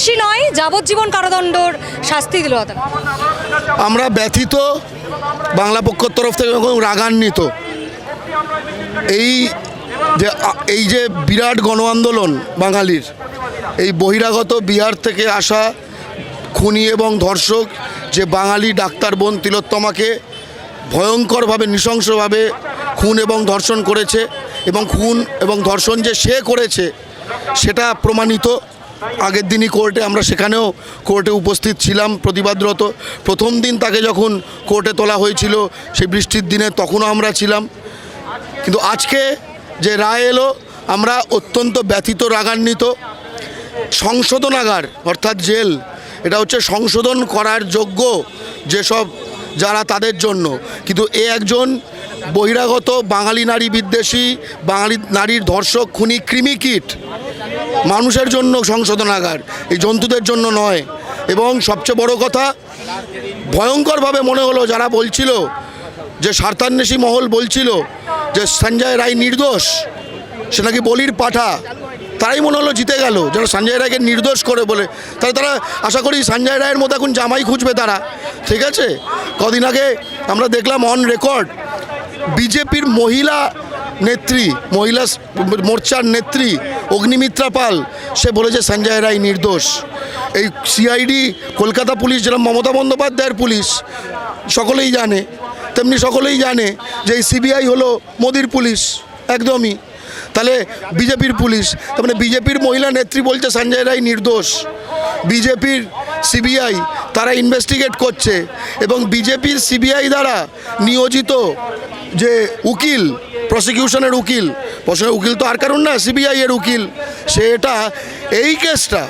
ফাঁসি নয়, যাবজ্জীবন কারাদণ্ডর শাস্তি দিল আমরা ব্যথিত, বাংলা পক্ষের তরফ থেকে রাগান্বিত। এই যে এই যে বিরাট গণ আন্দোলন বাঙালির, এই বহিরাগত বিহার থেকে আসা খুনি এবং ধর্ষক, যে বাঙালি ডাক্তার বোন তিলোত্তমাকে ভয়ঙ্করভাবে, নৃশংসভাবে খুন এবং ধর্ষণ করেছে এবং খুন এবং ধর্ষণ যে সে করেছে, সেটা প্রমাণিত। আগের দিনই কোর্টে আমরা সেখানেও কোর্টে উপস্থিত ছিলাম প্রতিবাদরত। প্রথম দিন তাকে যখন কোর্টে তোলা হয়েছিল, সেই বৃষ্টির দিনে তখনও আমরা ছিলাম। কিন্তু আজকে যে রায় এলো, আমরা অত্যন্ত ব্যথিত, রাগান্বিত। সংশোধনাগার অর্থাৎ জেল, এটা হচ্ছে সংশোধন করার যোগ্য যেসব যারা তাদের জন্য। কিন্তু এ একজন বহিরাগত বাঙালি নারী বিদ্বেষী, বাঙালি নারীর ধর্ষক, খুনি, কৃমি কীট। মানুষের জন্য সংশোধনাগার, এই জন্তুদের জন্য নয়। এবং সবচেয়ে বড় কথা, ভয়ঙ্করভাবে মনে হলো যারা বলছিল যে স্বার্থান্বেষী মহল বলছিল যে সঞ্জয় রায় নির্দোষ, সে নাকি বলির পাঠা, তারাই মনে হলো জিতে গেল যারা সঞ্জয় রায়কে নির্দোষ করে বলে। তাহলে তারা আশা করি সঞ্জয় রায়ের মতো এখন জামাই খুঁজবে তারা, ঠিক আছে? কদিন আগে আমরা দেখলাম অন রেকর্ড বিজেপির মহিলা নেত্রী, মহিলা মোর্চার নেত্রী অগ্নিমিত্রা পাল, সে বলেছে, সঞ্জয় রায় নির্দোষ। এই সিআইডি কলকাতা পুলিশ, যেরকম মমতা বন্দ্যোপাধ্যায়ের পুলিশ, সকলেই জানে, তেমনি সকলেই জানে যে এই সিবিআই হলো মোদির পুলিশ, একদমই। তাহলে বিজেপির পুলিশ, তার মানে বিজেপির মহিলা নেত্রী বলছে, সঞ্জয় রায় নির্দোষ। বিজেপির সিবিআই তারা ইনভেস্টিগেট করছে, এবং বিজেপির সিবিআই দ্বারা নিয়োজিত যে উকিল প্রসিকিউশনের উকিল প্রসিকিউশনের উকিল তো আর কারণ না সিবিআই এর উকিল। সে এটা এই কেসটা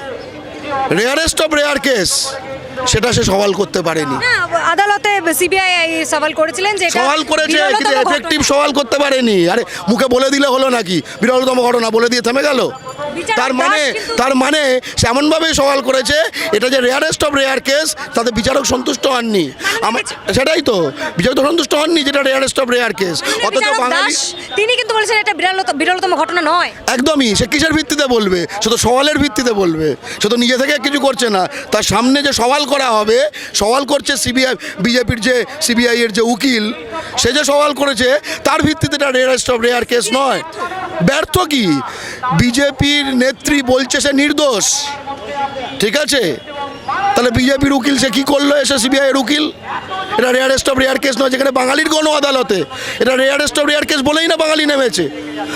রেয়ারেস্ট অফ রেয়ার কেস সেটা সে সওয়াল করতে পারেনি। আদালতে সিবিআই সওয়াল করেছিলেন যে সওয়াল করেছে কিন্তু এফেক্টিভ সওয়াল করতে পারেনি। আরে মুখে বলে দিলে হলো নাকি? বিরলতম ঘটনা বলে দিয়ে থেমে গেল? তার মানে তার মানে সে এমনভাবে সওয়াল করেছে এটা যে রেয়ারেস্ট অফ রেয়ার কেস তাতে বিচারক সন্তুষ্ট হননি। আমার সেটাই তো। বিচারক তো সন্তুষ্ট হননি যেটা রেয়ারেস্ট অফ রেয়ার কেস অথচ বাঙালি তিনি কিন্তু বলেছেন এটা বিরলতম ঘটনা নয়। একদমই সে কিসের ভিত্তিতে বলবে? সে তো সওয়ালের ভিত্তিতে বলবে। সে তো নিজে থেকে কিছু করছে না। তার সামনে যে সওয়াল করা হবে সওয়াল করছে সিবিআই বিজেপির যে সিবিআই এর যে উকিল সে যে সওয়াল করেছে তার ভিত্তিতে এটা রেয়ারেস্ট অফ রেয়ার কেস নয়। ব্যর্থ কি? বিজেপির নেত্রী বলছে সে নির্দোষ। ঠিক আছে? তাহলে বিজেপির উকিল সে কী করল? এসে সিবিআই এর উকিল? এটা রেয়ারেস্ট অফ রেয়ার কেস নয়, যেখানে বাঙালির গণ আদালতে। এটা রেয়ারেস্ট অফ রেয়ার কেস বলেই না বাঙালি নেমেছে।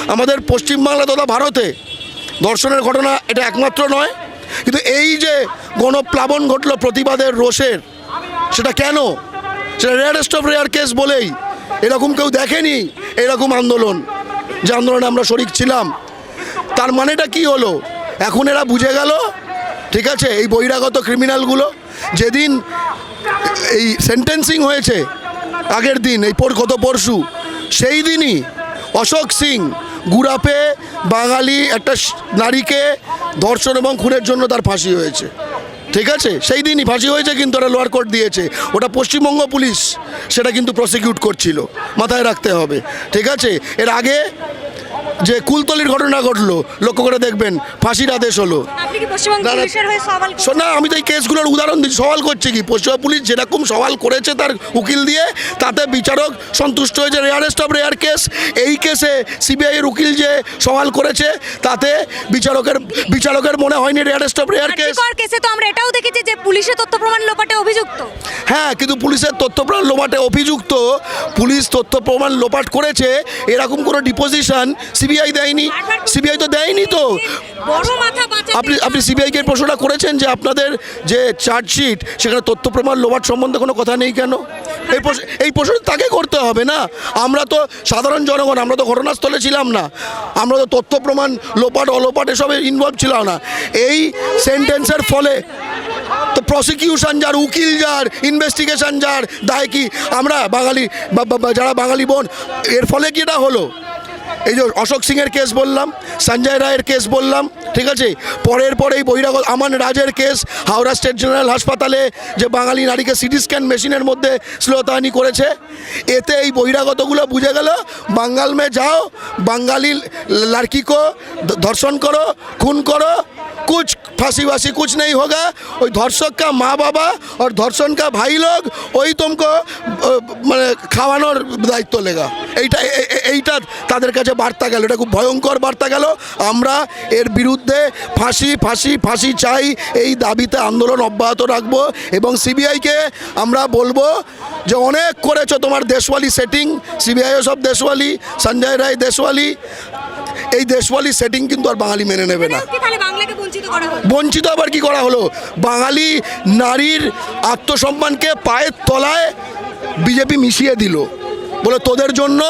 আমাদের পশ্চিমবাংলা তথা ভারতে ধর্ষণের ঘটনা এটা একমাত্র নয়। কিন্তু এই যে গণপ্লাবন ঘটলো প্রতিবাদের রোষের, সেটা কেন? সেটা রেয়ারেস্ট অফ রেয়ার কেস বলেই। এরকম কেউ দেখেনি এরকম আন্দোলন। যে আন্দোলনে আমরা শরিক ছিলাম। তার মানেটা কি হলো? এখন এরা বুঝে গেল, ঠিক আছে, এই বহিরাগত ক্রিমিনালগুলো যেদিন এই সেন্টেন্সিং হয়েছে আগের দিন, এই পর, গত পরশু, সেই দিনই অশোক সিং গুড়াপে বাঙালি একটা নারীকে ধর্ষণ এবং খুনের জন্য তার ফাঁসি হয়েছে। ঠিক আছে? সেই দিনই ফাঁসি হয়েছে কিন্তু ওরা লোয়ার কোর্ট দিয়েছে। ওটা পশ্চিমবঙ্গ পুলিশ সেটা কিন্তু প্রসিকিউট করছিল। মাথায় রাখতে হবে। ঠিক আছে? এর আগে যে কুলতলির ঘটনা ঘটলো লক্ষ্য করে দেখবেন ফাঁসির আদেশ হলো। না, আমি তো এই কেসগুলোর উদাহরণ দিচ্ছি সওয়াল করছি কি? পশ্চিমবঙ্গ পুলিশ যেরকম সওয়াল করেছে তার উকিল দিয়ে তাতে বিচারক সন্তুষ্ট হয়েছে। রেয়ারেস্ট অফ রেয়ার কেস এই কেসে সিবিআইয়ের উকিল যে সওয়াল করেছে তাতে বিচারকের বিচারকের মনে হয়নি রেয়ারেস্ট অফ রেয়ার কেস। কেসে তো আমরা এটাও দেখেছি যে পুলিশের তথ্য প্রমাণ লোপাটে অভিযুক্ত। হ্যাঁ কিন্তু পুলিশের তথ্য প্রমাণ লোপাটে অভিযুক্ত পুলিশ তথ্য প্রমাণ লোপাট করেছে এরকম কোনো ডিপোজিশন সিবিআই দেয়নি? সিবিআই তো দেয়নি তো। আপনি আপনি সিবিআইকে প্রশ্নটা করেছেন যে আপনাদের যে চার্জশিট সেখানে তথ্য প্রমাণ লোপাট সম্বন্ধে কোনো কথা নেই কেন? এই প্রশ্ন এই প্রশ্ন তাকে করতে হবে না। আমরা তো সাধারণ জনগণ আমরা তো ঘটনাস্থলে ছিলাম না। আমরা তো তথ্য প্রমাণ লোপাট অলোপাট এসবে ইনভলভ ছিলাম না। এই সেন্টেন্সের ফলে তো প্রসিকিউশন যার উকিল যার ইনভেস্টিগেশন যার দায় কি? আমরা বাঙালি যারা বাঙালি বোন এর ফলে কি এটা হলো? এই যে অশোক সিংয়ের কেস বললাম, সঞ্জয় রায়ের কেস বললাম, ঠিক আছে? পরের পরেই বহিরাগত আমান রাজের কেস, হাওড়া স্টেট জেনারেল হাসপাতালে যে বাঙালি নারীকে সিটি স্ক্যান মেশিনের মধ্যে শ্লোতাহানি করেছে, এতে এই বহিরাগতগুলো বুঝে গেল, বাঙ্গাল মে যাও বাঙ্গালি লাড়কি ধর্ষণ করো, খুন করো কুচ फांसी वासी कुछ नहीं होगा ওই ধর্ষক কা মা বাবা আর ধর্ষণ কা ভাই লোক ওই তুমকো আহ, মানে খাওয়ানোর দায়িত্ব লেগা এইটা এ- এ- এইটা তাদের কাছে বার্তা গেল এটা খুব ভয়ঙ্কর বার্তা গেল আমরা এর বিরুদ্ধে ফাঁসি ফাঁসি ফাঁসি চাই এই দাবিতে আন্দোলন অব্যাহত রাখবো এবং সিবিআইকে আমরা বলবো যে অনেক করেছো তোমার দেশওয়ালি সেটিং সিবিআইও সব দেশওয়ালি সঞ্জয় রায় দেশওয়ালি এই দেশওয়ালি সেটিং কিন্তু আর বাঙালি মেনে নেবে না। বঞ্চিত আবার কি করা হলো? বাঙালি নারীর আত্মসম্মানকে পায়ের তলায় বিজেপি মিশিয়ে দিল। বলে তোদের জন্য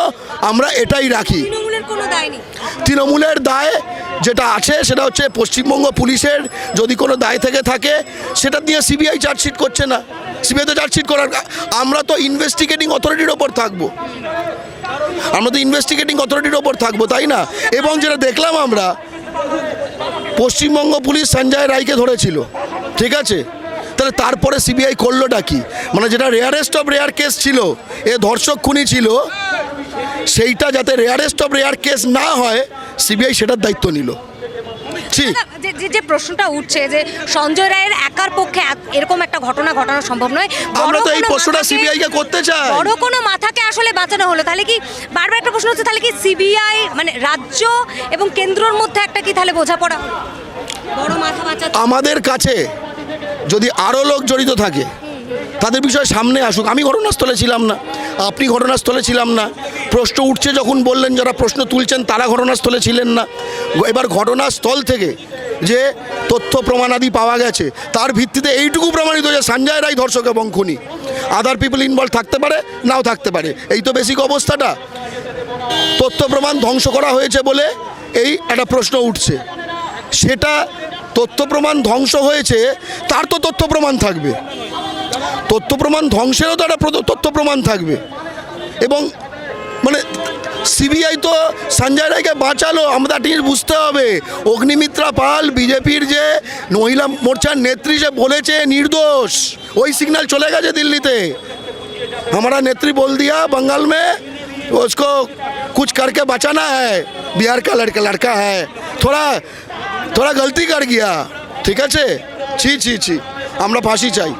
আমরা এটাই রাখি। তৃণমূলের দায় তৃণমূলের দায় যেটা আছে সেটা হচ্ছে পশ্চিমবঙ্গ পুলিশের। যদি কোনো দায় থেকে থাকে সেটা দিয়ে সিবিআই চার্জশিট করছে না। সিবিআই তো চার্জশিট করার আমরা তো ইনভেস্টিগেটিং অথরিটির ওপর থাকব। আমরা তো ইনভেস্টিগেটিং অথরিটির ওপর থাকব, তাই না? এবং যেটা দেখলাম আমরা, পশ্চিমবঙ্গ পুলিশ সঞ্জয় রায়কে ধরেছিল, ঠিক আছে? তাহলে তারপরে সিবিআই করলোটা কি? মানে যেটা রেয়ারেস্ট অফ রেয়ার কেস ছিল, এ ধর্ষক খুনি ছিল, সেইটা যাতে রেয়ারেস্ট অফ রেয়ার কেস না হয় সিবিআই সেটার দায়িত্ব নিল। ঠিক যে যে- প্রশ্নটা উঠছে যে সঞ্জয় রায়ের একার পক্ষে এরকম একটা ঘটনা ঘটানো সম্ভব নয়। আমরা তো এই প্রশ্নটা সিবিআই কে করতে চাই। বড় কোনো মাথাকে আসলে বাঁচানো হলো। তাহলে কি বারবার একটা প্রশ্ন হচ্ছে তাহলে কি সিবিআই মানে রাজ্য এবং কেন্দ্রর মধ্যে একটা কি তাহলে বোঝাপড়া? বড় মাথা বাঁচাতে আমাদের কাছে যদি আরও লোক জড়িত থাকে তাদের বিষয় সামনে আসুক। আমি ঘটনাস্থলে ছিলাম না। আপনি ঘটনাস্থলে ছিলাম না। প্রশ্ন উঠছে যখন বললেন, যারা প্রশ্ন তুলছেন তারা ঘটনাস্থলে ছিলেন না। এবার ঘটনাস্থল থেকে যে তথ্য প্রমাণাদি পাওয়া গেছে, তার ভিত্তিতে এইটুকু প্রমাণিত যে সঞ্জয় রায় ধর্ষক এবং খুনি। আদার পিপল ইনভলভ থাকতে পারে, নাও থাকতে পারে। এই তো বেসিক অবস্থাটা। তথ্য প্রমাণ ধ্বংস করা হয়েছে বলে এই একটা প্রশ্ন উঠছে। সেটা তথ্য প্রমাণ ধ্বংস হয়েছে, তার তো তথ্য প্রমাণ থাকবে। তথ্য প্রমাণ ধ্বংসেরও তো একটা প্র- তথ্য প্রমাণ থাকবে এবং মানে সিবিআই তো সঞ্জয় রায়কে বাঁচালো আমরা ঠিক বুঝতে হবে অগ্নিমিত্রা পাল বিজেপির যে মহিলা মোর্চার নেত্রী সে বলেছে নির্দোষ ওই সিগন্যাল চলে গেছে দিল্লিতে हमारा नेत्री बोल दिया बंगाल में उसको कुछ करके बचाना है बिहार का लड़का लड़का है थोड़ा थोड़ा गलती कर गया ঠিক আছে ছি ছি ছি আমরা ফাঁসি চাই